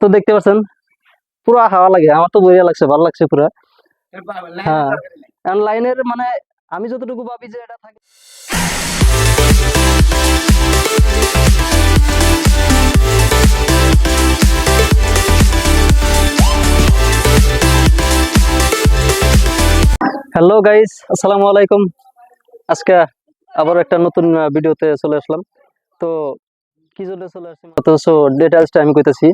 তো দেখতে পাচ্ছেন, পুরো হাওয়া লাগে, আমার তো বইয়া লাগছে, ভালো লাগছে পুরো। হ্যাঁ লাইনের মানে আমি যতটুকু ভাবি যে এটা থাকে হ্যালো গাইস আসসালামু আলাইকুম। আজকে আবার একটা নতুন ভিডিওতে চলে আসলাম। তো কি জন্য চলে আসছি? তো সো ডিটেলসটা আমি কইতেছি।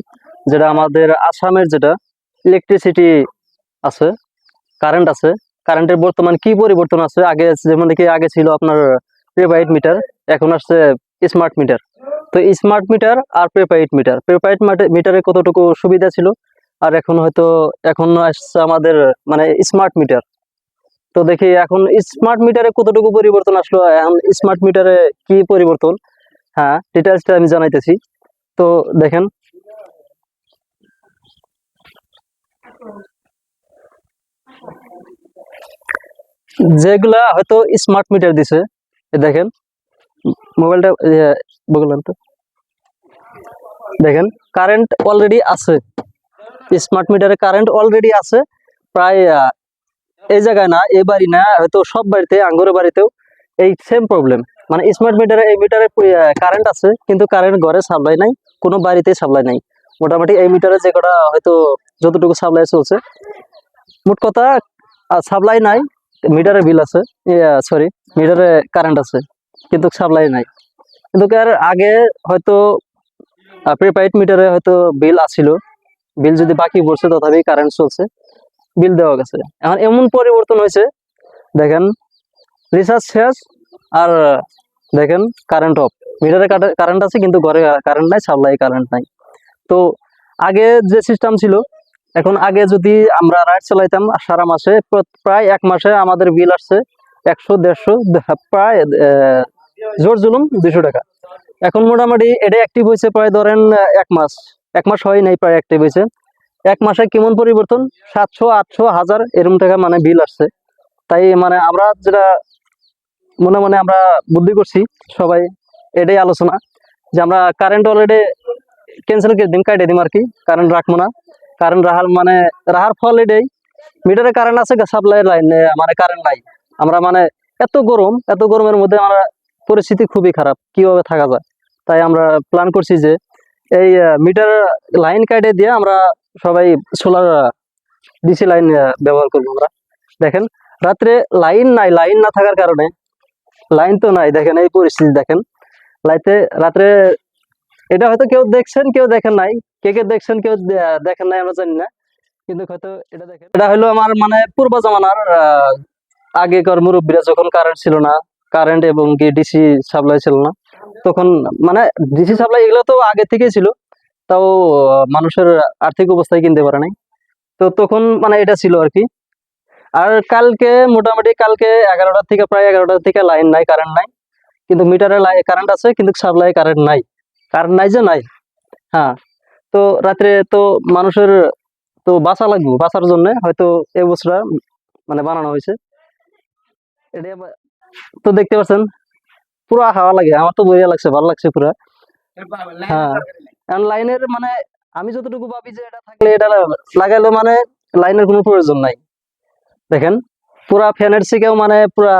যেটা আমাদের আসামের যেটা ইলেকট্রিসিটি আছে কারেন্ট আছে কারেন্টের বর্তমান কি পরিবর্তন আছে? আগে যেমন কি আগে ছিল আপনার প্রিপাইড মিটার এখন আসছে স্মার্ট মিটার তো স্মার্ট মিটার আর প্রিপাইড মিটার প্রিপাইড মিটারে কতটুকু সুবিধা ছিল? আর এখন হয়তো, এখন আসছে আমাদের মানে স্মার্ট মিটার তো দেখি, এখন স্মার্ট মিটারে কতটুকু পরিবর্তন আসলো? এখন স্মার্ট মিটারে কি পরিবর্তন? হ্যাঁ ডিটেলসটা আমি জানাইতেছি। তো দেখেন যেগুলা হয়তো স্মার্ট মিটার দিছে দেখেন মোবাইলটা বললাম তো। দেখেন কারেন্ট অলরেডি আছে। স্মার্ট মিটারে কারেন্ট অলরেডি আছে। প্রায় এই জায়গায় না, এই বাড়ি না, হয়তো সব বাড়িতে, আঙ্গুরের বাড়িতেও এই সেম প্রবলেম মানে স্মার্ট মিটারে এই মিটারে কারেন্ট আছে, কিন্তু কারেন্ট ঘরে সাপ্লাই নাই, কোনো বাড়িতেই সাপ্লাই নাই। মোটামুটি এই মিটারে যে কটা হয়তো যতটুকু সাপ্লাই চলছে। মোট কথা সাপ্লাই নাই মিটারে বিল আছে। সরি মিটারে কারেন্ট আছে, কিন্তু সাপ্লাই নাই। কিন্তু এর আগে হয়তো প্রিপাইড মিটারে হয়তো বিল আসছিল বিল যদি বাকি পড়ছে, তথাপি কারেন্ট চলছে, বিল দেওয়া গেছে। এখন এমন পরিবর্তন হয়েছে, দেখেন রিচার্জ শেষ, আর, দেখেন কারেন্ট অফ মিটারে কারেন্ট আছে, কিন্তু ঘরে কারেন্ট নাই সাপ্লাই কারেন্ট নাই। তো, আগে যে সিস্টেম ছিল এখন আগে যদি আমরা রাইড চালাইতাম, সারা মাসে প্রায় এক মাসে আমাদের বিল আসছে একশো, দেড়শো প্রায় জোর জুলুম দুশো টাকা। এখন মোটামুটি এটা অ্যাক্টিভ হয়েছে প্রায় ধরেন এক মাস। এক মাস হয় নাই প্রায় অ্যাক্টিভ হয়েছে। এক মাসে কেমন পরিবর্তন? সাতশো, আটশো, হাজার এরকম টাকা মানে বিল আসছে। তাই মানে আমরা যেটা মনে মনে আমরা বুদ্ধি করছি সবাই, এটাই আলোচনা যে আমরা কারেন্ট অলরেডি ক্যান্সেল করে দিন কাটে দিম আর কি। কারেন্ট রাখব না। কারেন্ট রাহার মানে রাহার ফল এটাই। মিটারে কারেন্ট আছে সাপ্লাই লাইন মানে কারেন্ট নাই। আমরা মানে এত গরম, এত গরমের মধ্যে আমরা পরিস্থিতি খুবই খারাপ, কীভাবে থাকা যায়? তাই আমরা প্ল্যান করছি যে, এই মিটার লাইন কাটে দিয়ে আমরা সবাই সোলার ডিসি লাইন ব্যবহার করব আমরা। দেখেন, রাত্রে লাইন নাই লাইন না থাকার কারণে লাইন তো নাই, দেখেন এই পরিস্থিতি দেখেন। লাইতে রাত্রে এটা হয়তো কেউ দেখছেন, কেউ দেখেন নাই। কে কে দেখছেন, কেউ দেখেন নাই, আমরা জানি না। কিন্তু হয়তো এটা দেখেন। এটা হলো আমার মানে পূর্ব জমানার আগেকার মুরব্বীরা যখন কারেন্ট ছিল না কারেন্ট এবং কি ডিসি সাপ্লাই ছিল না, তখন মানে ডিসি সাপ্লাই এগুলো তো আগে থেকেই ছিল, তাও মানুষের আর্থিক অবস্থায় কিনতে পারে নাই। তো তখন মানে এটা ছিল আর কি। আর কালকে, মোটামুটি কালকে এগারোটার থেকে, প্রায় এগারোটার থেকে লাইন নাই কারেন্ট নাই। কিন্তু মিটারে কারেন্ট আছে, কিন্তু সাপ্লাই কারেন্ট নাই। কারেন্ট নাই যে নাই। হ্যাঁ তো রাত্রে তো মানুষের তো বাঁচা লাগবে, বাঁচার জন্য হয়তো এই বছরটা মানে বানানো হয়েছে। এটা তো দেখতে পাচ্ছেন, পুরো হাওয়া লাগে, আমার তো বইয়া লাগছে, ভালো লাগছে পুরো। হ্যাঁ লাইনের মানে আমি যতটুকু ভাবি যে এটা থাকলে এটা লাগাইলে মানে লাইনের কোনো প্রয়োজন নাই। দেখেন, পুরা ফ্যানের থেকেও মানে পুরা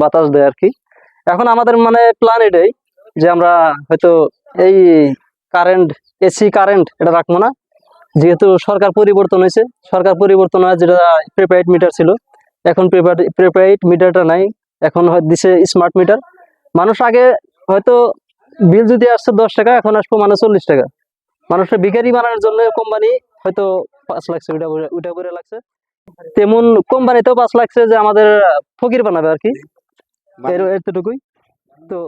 বাতাস দেয় আর কি। এখন আমাদের মানে প্ল্যান এটাই যে আমরা হয়তো এই কারেন্ট এসি কারেন্ট এটা রাখব না। যেহেতু সরকার পরিবর্তন হয়েছে সরকার পরিবর্তন হয় যেটা প্রিপেইড মিটার ছিল এখন প্রিপেইড মিটারটা নাই এখন হয় দিছে স্মার্ট মিটার মানুষ আগে হয়তো বিল যদি আসছে দশ টাকা এখন আসব মানে চল্লিশ টাকা। মানুষের ভিখারি বানানোর জন্য কোম্পানি হয়তো পাঁচ লাগছে ওইটা করে ওইটা করে লাগছে তেমন কোম্পানিতেও পাঁচ লাগছে যে আমাদের ফকির বানাবে আর কি। এতটুকুই। তো